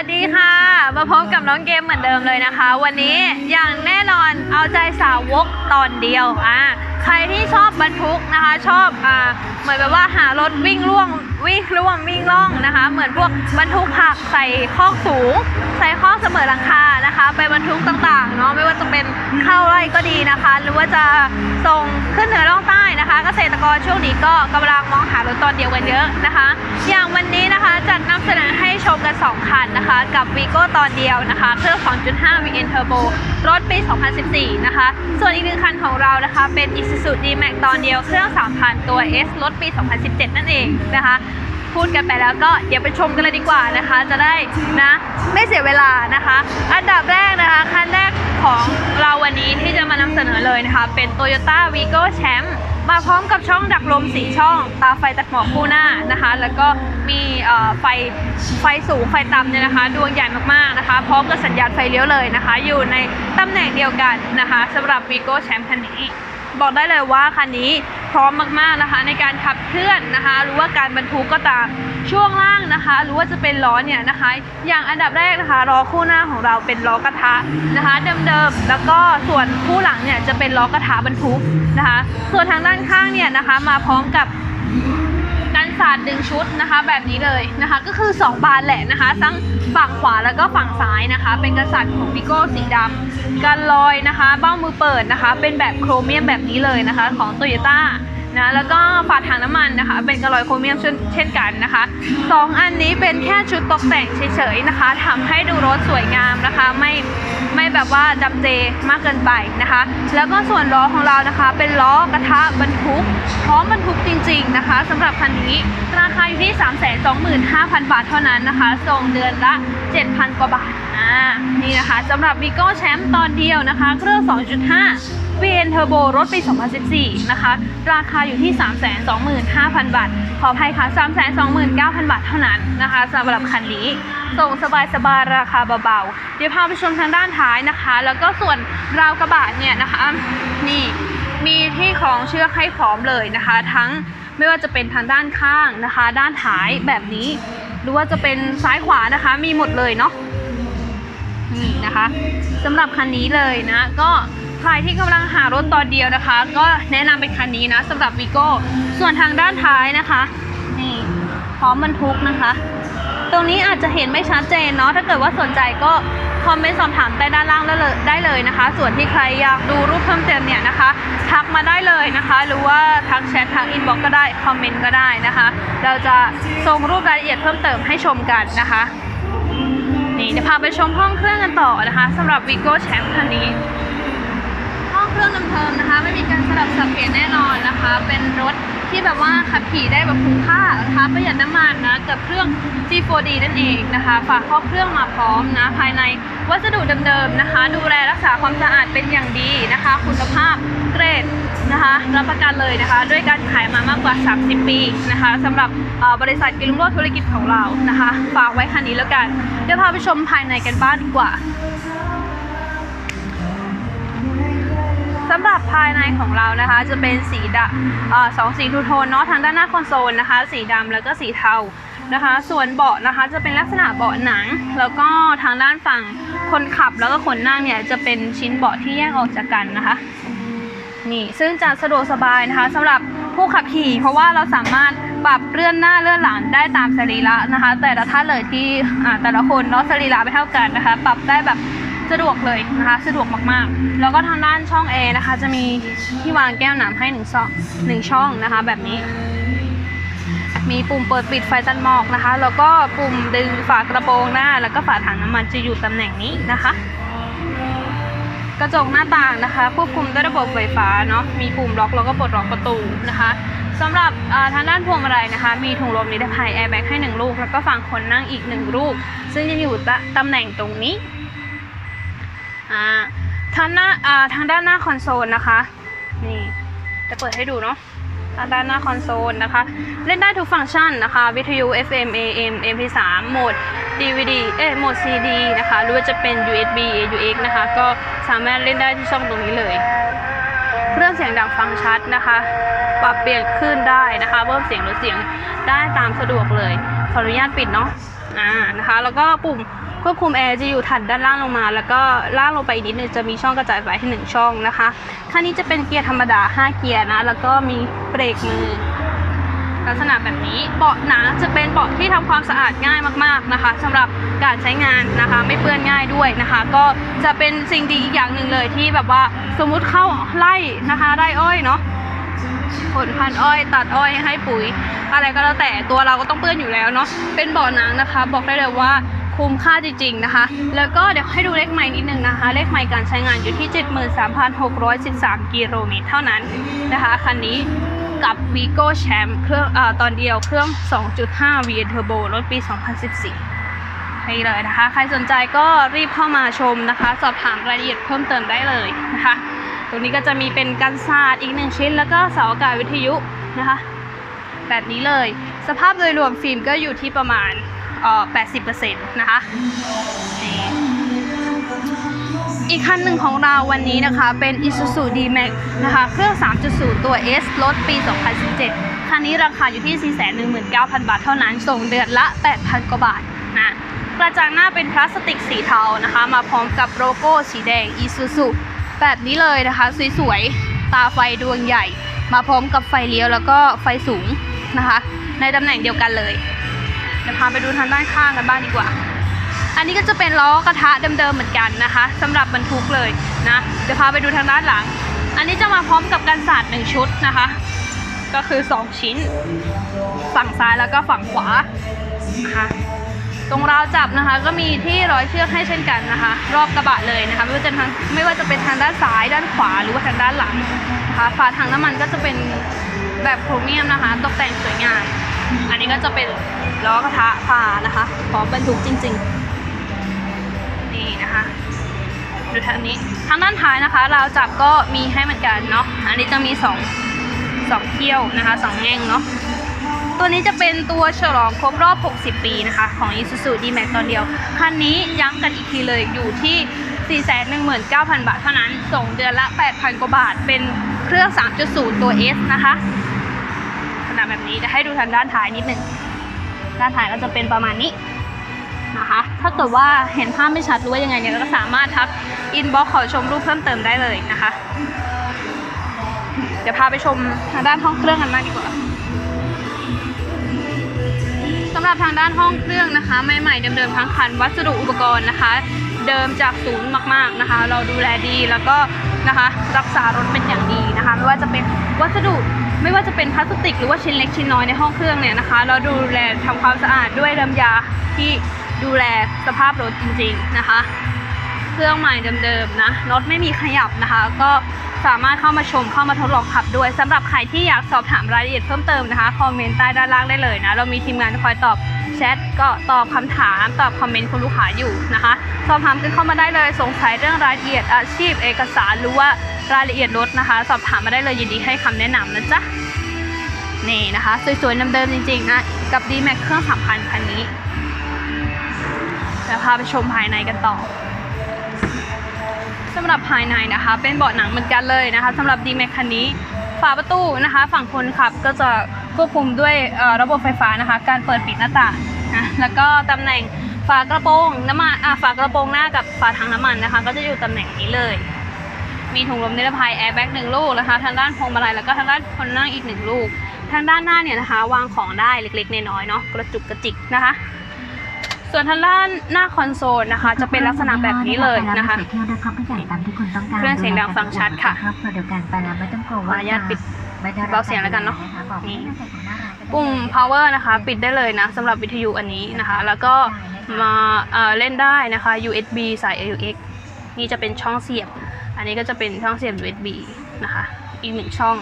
วัสดีค่ะ มาพบกับน้องเกมเหมือนเดิมเลยนะคะ วันนี้อย่างแน่นอนเอาใจสาวกตอนเดียวอะใครที่ชอบบรรทุกนะคะ ชอบอ่าเหมือนแบบว่าหารถวิ่งล่วงวิ่งล่วงวิ่งล่องนะคะ เหมือนพวกบรรทุกผักใส่คอสูง ใส่คอเสมอหลังคานะคะ ไปบรรทุกต่างๆเนาะไม่ว่าจะเป็นเข้าไร่ก็ดีนะคะ หรือว่าจะส่ง ขึ้นเหนือล่องใต้นะคะ เกษตรกรช่วงนี้ก็กำลังมองหารถตอนเดียวกันเยอะนะคะ อย่างวันนี้นะคะจัดนำเสนอให้ชมกัน 2 คันนะคะ กับ v ีโก้ตอนเดียวนะคะเครื่อง 2.5 VN Turbo รถปี 2014 นะคะ ส่วนอีกหนึ่งคันของเรานะคะ เป็น Isuzu D-Max ตอนเดียวเครื่อง 3,000 ตัว S รถปี 2017 นั่นเองนะคะ พูดกันไปแล้วก็เดี๋ยวไปชมกันเลยดีกว่านะคะ จะได้นะไม่เสียเวลานะคะ อันดับแรกนะคะคันแรกของเราวันนี้ที่จะมานำเสนอเลยนะคะ เป็น Toyota Vigo Champ มาพร้อมกับช่องดักลมสีช่อง ตาไฟตัดหมอกคู่หน้านะคะ แล้วก็มีเอ่อไฟไฟสูงไฟต่ำเนี่ยนะคะ ดวงใหญ่มากๆนะคะ พร้อมกับสัญญาณไฟเลี้ยวเลยนะคะ อยู่ในตำแหน่งเดียวกันนะคะสำหรับ Vigo Champ คันนี้ บอกได้เลยว่าคันนี้ พร้อมมากๆนะคะ ในการขับเคลื่อนนะคะ หรือว่าการบรรทุกก็ตามช่วงล่างนะคะ หรือว่าจะเป็นล้อเนี่ยนะคะ อย่างอันดับแรกนะคะล้อคู่หน้าของเราเป็นล้อกระทะนะคะ เดิมๆแล้วก็ส่วนคู่หลังเนี่ยจะเป็นล้อกระทะบรรทุกนะคะ ส่วนทางด้านข้างเนี่ยนะคะ มาพร้อมกับ กันสาดดึงชุดนะคะ แบบนี้เลยนะคะ ก็คือ 2 บานแหละนะคะทั้งฝั่งขวาแล้วก็ฝั่งซ้ายนะคะ เป็นกันสาดของพิโก้สีดำกันลอยนะคะ เบ้ามือเปิดนะคะ เป็นแบบโครเมียมแบบนี้เลยนะคะ ของโตโยต้า นะแล้วก็ฝาถังน้ำมันนะคะ เป็นกระลอยโครเมียมเช่นกันนะคะสองอันนี้เป็นแค่ชุดตกแต่งเฉยๆนะคะทำให้ดูรถสวยงามนะคะ ไม่ไม่แบบว่าจำเจมากเกินไปนะคะ แล้วก็ส่วนล้อของเรานะคะ เป็นล้อกระทะบรรทุกพร้อมบรรทุกจริง ๆนะคะสำหรับคันนี้ราคาอยู่ที่ 325,000 บาทเท่านั้นนะคะ ส่งเดือนละ 7,000 กว่าบาทอ่านี่นะคะสำหรับ Vigo Champ ตอนเดียวนะคะ เครื่อง 2.5 VN Turbo รถปี 2014 นะคะ ราคาอยู่ที่ 325,000 บาท ขออภัยค่ะ 329,000 บาทเท่านั้นนะคะสำหรับคันนี้ ส่งสบายๆราคาเบาๆ เดี๋ยวพาไปชมทางด้านท้ายนะคะ แล้วก็ส่วนราวกระบะเนี่ยนะคะ นี่มีที่ของเชือกให้พร้อมเลยนะคะ ทั้งไม่ว่าจะเป็นทางด้านข้างนะคะ ด้านท้ายแบบนี้ หรือว่าจะเป็นซ้ายขวานะคะ มีหมดเลยเนาะนี่นะคะสำหรับคันนี้เลยนะก็ ใครที่กำลังหารถตอนเดียวนะคะ ก็แนะนำเป็นคันนี้นะสำหรับวีโก้ส่วนทางด้านท้ายนะคะนี่พร้อมบรรทุกนะคะ ตรงนี้อาจจะเห็นไม่ชัดเจนเนาะถ้าเกิดว่าสนใจก็คอมเมนต์สอบถามใต้ด้านล่างได้เลยได้เลยนะคะ ส่วนที่ใครอยากดูรูปเพิ่มเติมเนี่ยนะคะ ทักมาได้เลยนะคะ หรือว่าทักแชททักอินบ็อกก็ได้ คอมเมนต์ก็ได้นะคะ เราจะส่งรูปรายละเอียดเพิ่มเติมให้ชมกันนะคะ นี่เดี๋ยวพาไปชมห้องเครื่องกันต่อนะคะสำหรับ Vigo Champ คันนี้ เครื่องเดิมๆนะคะ ไม่มีการสลับสับเปลี่ยนแน่นอนนะคะ เป็นรถที่แบบว่าขับขี่ได้แบบคุ้มค่านะคะประหยัดน้ำมันนะกับเครื่อง G4D นั่นเองนะคะ ฝากครอบเครื่องมาพร้อมนะ ภายในวัสดุเดิมๆนะคะ ดูแลรักษาความสะอาดเป็นอย่างดีนะคะ คุณภาพเกรดนะคะรับประกันเลยนะคะ ด้วยการขายมามากกว่า 30 ปีนะคะสำหรับบริษัทกิลุงโรดธุรกิจของเรานะคะ ฝากไว้คันนี้แล้วกัน เดี๋ยวพาไปชมภายในกันบ้างดีกว่า สำหรับภายในของเรานะคะจะเป็นสีดำสองสีทูโทนเนาะทางด้านหน้าคอนโซลนะคะ สีดำแล้วก็สีเทานะคะ ส่วนเบาะนะคะจะเป็นลักษณะเบาะหนัง แล้วก็ทางด้านฝั่งคนขับแล้วก็คนนั่งเนี่ยจะเป็นชิ้นเบาะที่แยกออกจากกันนะคะนี่ซึ่งจะสะดวกสบายนะคะสำหรับผู้ขับขี่เพราะว่าเราสามารถปรับเลื่อนหน้าเลื่อนหลังได้ตามสรีระนะคะ แต่ละท่านเลยที่แต่ละคนเนาะสรีระไม่เท่ากันนะคะ ปรับได้แบบ สะดวกเลยนะคะ สะดวกมากๆ แล้วก็ทางด้านช่อง A นะคะ จะมีที่วางแก้วน้ำให้หนึ่งช่องหนึ่งช่องนะคะ แบบนี้ มีปุ่มเปิดปิดไฟตัดหมอกนะคะ แล้วก็ปุ่มดึงฝากระโปรงหน้า แล้วก็ฝาถังน้ำมันจะอยู่ตำแหน่งนี้นะคะ กระจกหน้าต่างนะคะ ควบคุมด้วยระบบไฟฟ้าเนาะ มีปุ่มล็อกแล้วก็ปลดล็อกประตูนะคะสำหรับทางด้านพวงมาลัยนะคะ มีถุงลมนิรภัยแอร์แบ็กให้หนึ่งลูก แล้วก็ฝั่งคนนั่งอีกหนึ่งลูก ซึ่งจะอยู่ตำแหน่งตรงนี้ อ่าทางหน้าอ่าทางด้านหน้าคอนโซลนะคะ นี่จะเปิดให้ดูเนาะทางด้านหน้าคอนโซลนะคะ เล่นได้ทุกฟังก์ชันนะคะ วิทยุ FM AM MP3 โหมด DVD เอ้โหมด CD นะคะ หรือว่าจะเป็น USB AUX นะคะ ก็สามารถเล่นได้ที่ช่องตรงนี้เลย เครื่องเสียงดังฟังชัดนะคะ ปรับเปลี่ยนคลื่นได้นะคะ เพิ่มเสียงลดเสียงได้ตามสะดวกเลย ขออนุญาตปิดเนาะ อ่า นะคะ แล้วก็ปุ่ม ควบคุมแอร์จะอยู่ถัดด้านล่างลงมา แล้วก็ล่างลงไปอีกนิดนึงจะมีช่องกระจายไฟให้หนึ่งช่องนะคะคันนี้จะเป็นเกียร์ธรรมดา 5 เกียร์นะ แล้วก็มีเบรกมือ ลักษณะแบบนี้เบาะหนังจะเป็นเบาะที่ทำความสะอาดง่ายมากๆนะคะสำหรับการใช้งานนะคะ ไม่เปื้อนง่ายด้วยนะคะ ก็จะเป็นสิ่งดีอีกอย่างหนึ่งเลยที่แบบว่าสมมุติเข้าไร่นะคะไร่อ้อยเนาะผลพันอ้อยตัดอ้อยให้ปุ๋ย อะไรก็แล้วแต่ตัวเราก็ต้องเปื้อนอยู่แล้วเนาะเป็นเบาะหนังนะคะ บอกได้เลยว่า คุ้มค่าจริงๆนะคะ แล้วก็เดี๋ยวให้ดูเลขไมล์นิดนึงนะคะ เลขไมล์การใช้งานอยู่ที่ 73,613 กิโลเมตรเท่านั้นนะคะคันนี้กับ Vigo Champ เครื่องอตอนเดียวเครื่อง 2.5 V Turbo รถปี 2014ให้เลยนะคะ ใครสนใจก็รีบเข้ามาชมนะคะ สอบถามรายละเอียดเพิ่มเติมได้เลยนะคะ ตรงนี้ก็จะมีเป็นกันศาสตร์อีกหนึ่งชิ้น แล้วก็เสาอากาศวิทยุนะคะ แบบนี้เลย สภาพโดยรวมฟิล์มก็อยู่ที่ประมาณ เอ่อ80%นะคะอีกคันหนึ่งของเราวันนี้นะคะ เป็น Isuzu D-Max นะคะ เครื่อง 3.0 ตัว S รถปี 2017 คันนี้ราคาอยู่ที่ 419,000 บาทเท่านั้น ส่งเดือนละ 8,000 กว่าบาทนะกระจังหน้าเป็นพลาสติกสีเทานะคะ มาพร้อมกับโลโก้สีแดง Isuzu แบบนี้เลยนะคะ สวยๆ ตาไฟดวงใหญ่ มาพร้อมกับไฟเลี้ยวแล้วก็ไฟสูงนะคะ ในตำแหน่งเดียวกันเลย เดี๋ยวพาไปดูทางด้านข้างกันบ้างดีกว่า อันนี้ก็จะเป็นล้อกระทะเดิมๆเหมือนกันนะคะสำหรับบรรทุกเลยนะเดี๋ยวพาไปดูทางด้านหลัง อันนี้จะมาพร้อมกับกันศาสตร์หนึ่งชุดนะคะ ก็คือ 2 ชิ้น ฝั่งซ้ายแล้วก็ฝั่งขวานะคะตรงราวจับนะคะ ก็มีที่ร้อยเชือกให้เช่นกันนะคะ รอบกระบะเลยนะคะ ไม่ว่าจะทางไม่ว่าจะเป็นทางด้านซ้ายด้านขวาหรือว่าทางด้านหลังนะคะฝาถังน้ำมันก็จะเป็นแบบโครเมียมนะคะ ตกแต่งสวยงาม อันนี้ก็จะเป็นล้อกระทะพานะคะพร้อมบรรทุกจริง ๆ นี่นะคะดูทางนี้ทางด้านท้ายนะคะราวจับก็มีให้เหมือนกันเนาะอันนี้จะมีสองสองเที่ยวนะคะสองแง่งเนาะตัวนี้จะเป็นตัวฉลองครบรอบ 60 ปีนะคะ ของ Isuzu D-Max ตอนเดียว คันนี้ย้ำกันอีกทีเลยอยู่ที่ 419,000 บาทเท่านั้น ส่งเดือนละ 8,000 กว่าบาท เป็นเครื่อง 3.0 ตัว S นะคะ แบบนี้จะให้ดูทางด้านท้ายนิดหนึ่งด้านท้ายก็จะเป็นประมาณนี้นะคะ ถ้าเกิดว่าเห็นภาพไม่ชัดหรือว่ายังไงเนี่ยก็สามารถทักอินบ็อกขอชมรูปเพิ่มเติมได้เลยนะคะ เดี๋ยวพาไปชมทางด้านห้องเครื่องกันบ้างดีกว่าสำหรับทางด้านห้องเครื่องนะคะ ใหม่ๆเดิมๆทั้งคันวัสดุอุปกรณ์นะคะ เดิมจากศูนย์มากๆนะคะ เราดูแลดีแล้วก็นะคะรักษารถเป็นอย่างดีนะคะ ไม่ว่าจะเป็น วัสดุไม่ว่าจะเป็นพลาสติก หรือว่าชิ้นเล็กชิ้นน้อยในห้องเครื่องเนี่ยนะคะ เราดูแลทำความสะอาดด้วยน้ายาที่ดูแลสภาพรถจริง ๆนะคะ เครื่องใหม่เดิมๆนะรถไม่มีขยับนะคะ ก็ สามารถเข้ามาชมเข้ามาทดลองขับด้วยสำหรับใครที่อยากสอบถามรายละเอียดเพิ่มเติมนะคะคอมเมนต์ใต้ด้านล่างได้เลยนะ เรามีทีมงานคอยตอบแชทก็ตอบคำถามตอบคอมเมนต์คุณลูกค้าอยู่นะคะ สอบถามกันเข้ามาได้เลยสงสัยเรื่องรายละเอียดอาชีพเอกสารหรือว่ารายละเอียดรถนะคะ สอบถามมาได้เลยยินดีให้คำแนะนำนะจ๊ะนี่นะคะสวยๆเดิมๆจริงๆนะกับ D-Max เครื่องสามพันคันนี้แล้วพาไปชมภายในกันต่อ สำหรับภายในนะคะ เป็นเบาะหนังเหมือนกันเลยนะคะสำหรับ D-Max คันนี้ฝาประตูนะคะ ฝั่งคนขับก็จะควบคุมด้วยระบบไฟฟ้านะคะ การเปิดปิดหน้าต่างนะแล้วก็ตำแหน่งฝากระโปรงน้ำมันฝากระโปรงหน้ากับฝาถังน้ำมันนะคะ ก็จะอยู่ตำแหน่งนี้เลย มีถุงลมนิรภัยแอร์แบ็กหนึ่งลูกนะคะทางด้านพวงมาลัยแล้วก็ทางด้านคนนั่งอีกหนึ่งลูก ทางด้านหน้าเนี่ยนะคะ วางของได้เล็กๆน้อยๆเนาะกระจุกกระจิกนะคะ ส่วนทางด้านหน้าคอนโซลนะคะ จะเป็นลักษณะแบบนี้เลยนะคะเที่ยวด้วยครับทุกอย่างตามที่คุณต้องการเครื่องเสียงดังฟังชัดค่ะครับเดียวกันไปแล้วไม่ต้องกลัวขอว่าอนุญาตปิดไม่ได้รับเบาเสียงแล้วกันเนอะบอกนี่ให้ใส่ของหน้าร้านก็ได้ปุ่ม power นะคะ ปิดได้เลยนะสำหรับวิทยุอันนี้นะคะ แล้วก็มาเอ่อเล่นได้นะคะ USB สาย AUX นี่จะเป็นช่องเสียบ อันนี้ก็จะเป็นช่องเสียบ USB นะคะ อีกหนึ่งช่อง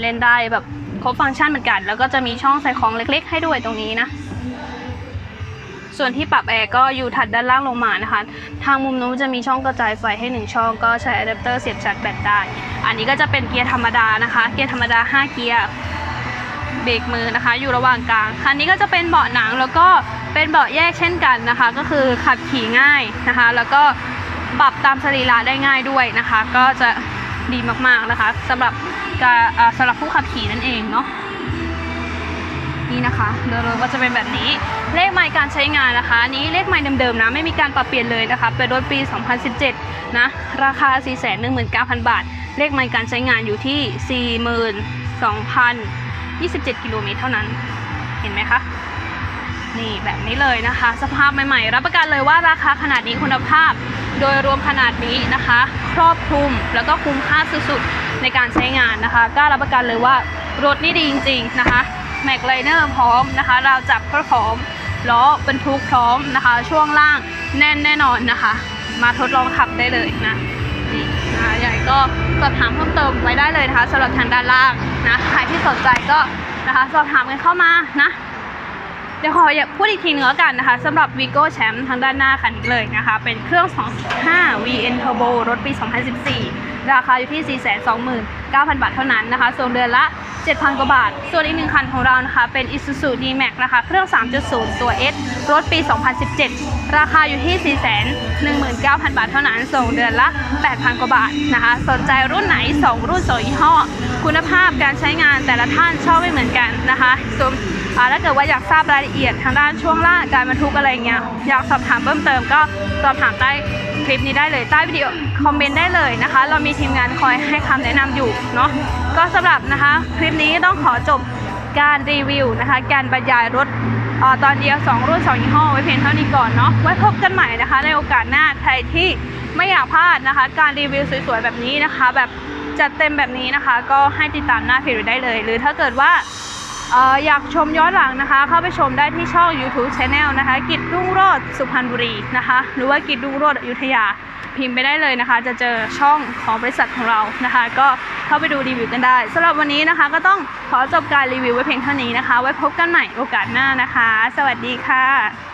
เล่นได้แบบครบฟังก์ชันเหมือนกัน แล้วก็จะมีช่องใส่ของเล็ก ๆ ให้ด้วยตรงนี้นะ ส่วนที่ปรับแอร์ก็อยู่ถัดด้านล่างลงมานะคะ ทางมุมนู้นจะมีช่องกระจายไฟให้หนึ่งช่อง ก็ใช้อะแดปเตอร์เสียบชาร์จแบตได้ อันนี้ก็จะเป็นเกียร์ธรรมดานะคะ เกียร์ธรรมดา 5 เกียร์ เบรกมือนะคะ อยู่ระหว่างกลาง คันนี้ก็จะเป็นเบาะหนังแล้วก็เป็นเบาะแยกเช่นกันนะคะ ก็คือขับขี่ง่ายนะคะ แล้วก็ปรับตามสรีระได้ง่ายด้วยนะคะ ก็จะดีมากๆนะคะสำหรับสำหรับผู้ขับขี่นั่นเองเนาะ นี่นะคะโดยรวมก็จะเป็นแบบนี้ เลขไมล์การใช้งานนะคะนนี้เลขไมล์เดิมๆนะ ไม่มีการปรับเปลี่ยนเลยนะคะเป็นรถปี 2017 นะ ราคา 419,000 บาท เลขไมล์การใช้งานอยู่ที่ 42,027 กิโลเมตรเท่านั้น เห็นไหมคะ นี่แบบนี้เลยนะคะ สภาพใหม่ๆ รับประกันเลยว่าราคาขนาดนี้คุณภาพ โดยรวมขนาดนี้นะคะ ครอบคลุมแล้วก็คุ้มค่าสุดๆในการใช้งานนะคะกล้ารับประกันเลยว่ารถนี่ดีจริง ๆ นะคะ แม็กไลเนอร์พร้อมนะคะราวจับก็พร้อมล้อบรรทุกพร้อมนะคะ ช่วงล่างแน่นแน่นอนนะคะ มาทดลองขับได้เลยนะนี่นะใหญ่ก็สอบถามเพิ่มเติมไว้ได้เลยนะคะสำหรับทางด้านล่างนะใครที่สนใจก็นะคะสอบถามกันเข้ามานะเดี๋ยวขออยากพูดอีกทีหนึงแล้วกันนะคะสำหรับ Vigo Champ ทางด้านหน้าคันนี้เลยนะคะ เป็นเครื่อง 2.5 VN Turbo รถปี 2014 ราคาอยู่ที่ 429,000 บาทเท่านั้นนะคะส่วนเดือนละ 7,000 กว่าบาท ส่วนอีกหนึ่งคันของเรานะคะเป็น Isuzu D-Max นะคะ เครื่อง 3.0 ตัว S รถปี 2017 ราคาอยู่ที่ 419,000 บาทเท่านั้น ส่งเดือนละ 8,000 กว่าบาทนะคะ สนใจรุ่นไหน 2 รุ่น2ยี่ห้อ คุณภาพการใช้งานแต่ละท่านชอบไม่เหมือนกันนะคะ ถ้าเกิดว่าอยากทราบรายละเอียดทางด้านช่วงล่างการบรรทุกอะไรเงี้ยอยากสอบถามเพิ่มเติมก็สอบถามใต้คลิปนี้ได้เลยใต้วิดีโอคอมเมนต์ได้เลยนะคะ เรามีทีมงานคอยให้คำแนะนำอยู่เนาะก็สำหรับนะคะคลิปนี้ต้องขอจบการรีวิวนะคะ การบรรยายรถออตอนเดียว 2 รุ่น 2 ยี่ห้อ ไว้เพียงเท่านี้ก่อนเนาะไว้พบกันใหม่นะคะ ในโอกาสหน้าใครที่ไม่อยากพลาดนะคะ การรีวิวสวยๆ แบบนี้นะคะ แบบจัดเต็มแบบนี้นะคะ ก็ให้ติดตามหน้าเพจได้เลย หรือถ้าเกิดว่า อยากชมย้อนหลังนะคะ เข้าไปชมได้ที่ช่อง YouTube Channel นะคะ กิจรุ่งโรจน์สุพรรณบุรีนะคะ หรือว่ากิจรุ่งโรจน์อยุธยาพิมพ์ไปได้เลยนะคะ จะเจอช่องของบริษัทของเรานะคะ ก็เข้าไปดูรีวิวกันได้สำหรับวันนี้นะคะ ก็ต้องขอจบการรีวิวไว้เพียงเท่านี้นะคะ ไว้พบกันใหม่โอกาสหน้านะคะ สวัสดีค่ะ